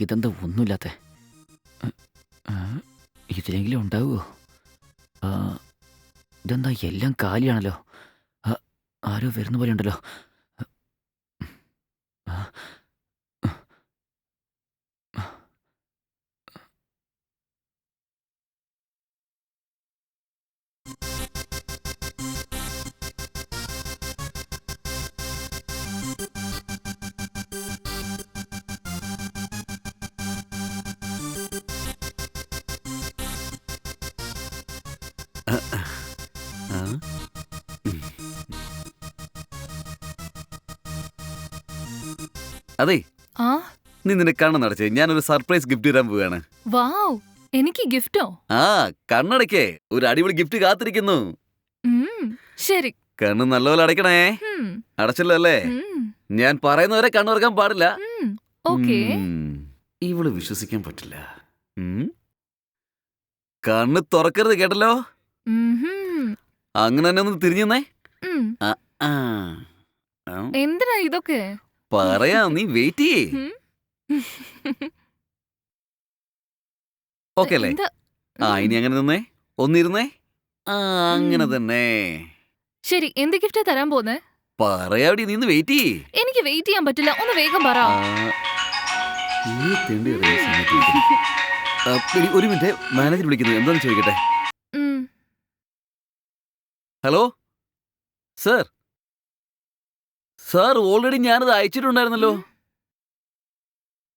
ഇതെന്താ ഒന്നുമില്ലാത്ത. ഇതിലെങ്കിലും ഉണ്ടാവുമോ ഇതെന്താ എല്ലാം കാലിയാണല്ലോ. ആരോ വരുന്ന പോലെ ഉണ്ടല്ലോ. അതെ. ആ? നീ നിന്റെ കണ്ണ് നടച്ചേ ഞാനൊരു സർപ്രൈസ് ഗിഫ്റ്റ് തരാൻ പോവുകയാണ്. വാവ് എനിക്ക് ഗിഫ്റ്റോ? ആ കണ്ണടക്കേ ഒരു അടിപൊളി ഗിഫ്റ്റ് കാത്തിരിക്കുന്നു. ശരി. കണ്ണ് നല്ലപോലെ അടയ്ക്കണേ. അടച്ചല്ലോ അല്ലേ? ഞാൻ പറയുന്നവരെ കണ്ണുറക്കാൻ പാടില്ല. ഉം, ഓക്കേ. ഇവൾ വിശ്വസിക്കാൻ പറ്റില്ല. കണ്ണ് തുറക്കരുത് കേട്ടല്ലോ. അങ്ങനെ തന്നെ ഒന്ന് തിരിഞ്ഞേ. എന്തിനാ ഇതൊക്കെ? പറയാം നീ വെയിറ്റ് ചെയ്യേ. ഓക്കെ അല്ലേ? എന്താ? ആ ഇനി അങ്ങനെ നിന്നേ? ഒന്നിരുന്നേ? ആ അങ്ങനെ തന്നെ. ശരി എന്ത് ഗിഫ്റ്റാ തരാൻ പോന്നെ? പറയാവിടെ നീ ഒന്ന് വെയിറ്റ് ചെയ്യേ. എനിക്ക് വെയിറ്റ് ചെയ്യാൻ പറ്റില്ല ഒന്ന് വേഗം പറ. ആ, ഈ തെണ്ടി ഇറങ്ങിയ സമയത്ത് വിളിക്കുന്നു. ആ, എടി, ഒരു മിനിറ്റ് മാനേജർ വിളിക്കുന്നു. എന്താണെന്ന് ചോദിക്കട്ടെ? ഉം, ഹലോ സർ സാർ ഓൾറെഡി ഞാനത് അയച്ചിട്ടുണ്ടായിരുന്നല്ലോ.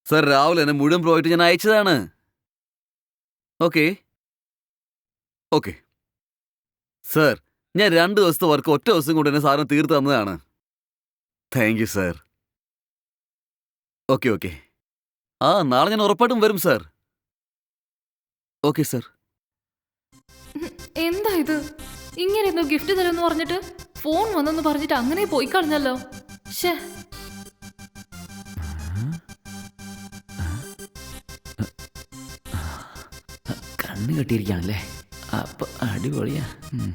സാർ രാവിലെ എന്നെ മുഴുവൻ പ്രോജക്റ്റ് ഞാൻ അയച്ചതാണ്. ഓക്കെ ഓക്കെ സർ ഞാൻ രണ്ട് ദിവസത്തെ വർക്ക് ഒറ്റ ദിവസം കൊണ്ട് തന്നെ സാറിന് തീർത്ത് തന്നതാണ്. Thank you sir okay okay ആ നാളെ ഞാൻ ഉറപ്പായിട്ടും വരും സർ ഓക്കെ സർ എന്താ ഇത്? ഇങ്ങനെ ഗിഫ്റ്റ് തരുമെന്ന് പറഞ്ഞിട്ട് ഫോൺ വന്നെന്ന് പറഞ്ഞിട്ട് അങ്ങനെ പോയി കളഞ്ഞല്ലോ ഷേ കണ്ണ് കെട്ടിയിരിക്കാണല്ലേ അപ്പൊ അടിപൊളിയാ ഉം.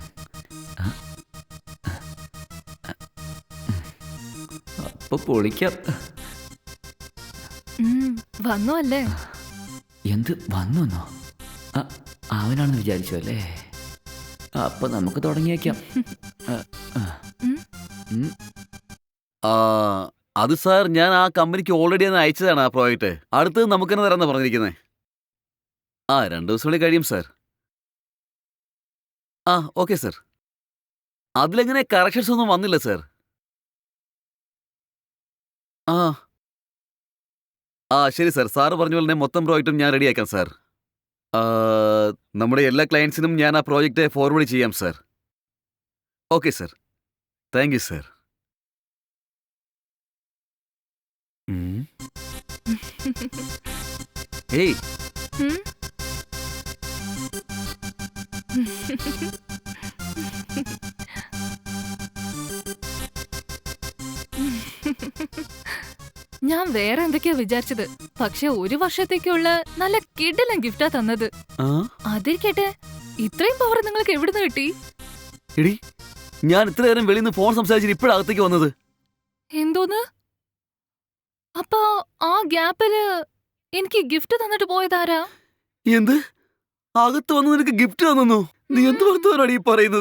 ആ. അപ്പൊ പൊളിക്കാം ഉം, വന്നു അല്ലേ എന്ത് വന്നോ അവനാണെന്ന് വിചാരിച്ചു അല്ലേ അപ്പൊ നമുക്ക് തുടങ്ങിയേക്കാം. ഉം. ആ, അത് സാർ ഞാൻ ആ കമ്പനിക്ക് ഓൾറെഡി തന്നെ അയച്ചതാണ് ആ പ്രോജക്റ്റ് അടുത്തത് നമുക്ക് തന്നെ തരാമെന്ന് പറഞ്ഞിരിക്കുന്നത് ആ രണ്ട് ദിവസം കൂടി കഴിയും സാർ. ആ ഓക്കെ സാർ. അതിലെങ്ങനെ കറക്ഷൻസ് ഒന്നും വന്നില്ല സാർ. ആ. ആ ശരി സാർ. സാറ് പറഞ്ഞ പോലെ തന്നെ മൊത്തം പ്രോജക്റ്റും ഞാൻ റെഡിയാക്കാം സാർ. ആ, നമ്മുടെ എല്ലാ ക്ലയൻസിനും ഞാൻ ആ പ്രോജക്റ്റ് ഫോർവേഡ് ചെയ്യാം sir. Okay sir. Thank you sir. ഏയ് ഉം. ഞാൻ വേറെ എന്തൊക്കെയാ വിചാരിച്ചത്? പക്ഷെ ഒരു വർഷത്തേക്കുള്ള നല്ല കിടിലൻ ഗിഫ്റ്റാ തന്നത്. ആ? അതിരിക്കട്ടെ ഇത്രയും പവർ നിങ്ങൾക്ക് എവിടുന്ന് കിട്ടി? എടി ഞാൻ ഇത്ര നേരം വെളിയിൽ നിന്ന് ഫോൺ സംസാരിച്ചിട്ട് ഇപ്പോഴകത്തേക്ക് വന്നത്. എന്തോന്ന്? അപ്പൊ ആ ഗ്യാപ്പിൽ എനിക്ക് ഗിഫ്റ്റ് തന്നിട്ട് പോയതാരാ? എന്ത്? അകത്ത് വന്ന് നിനക്ക് ഗിഫ്റ്റ് തന്നു? നീ എന്ത് വർത്തമാനാണ് ഈ പറയുന്നത്?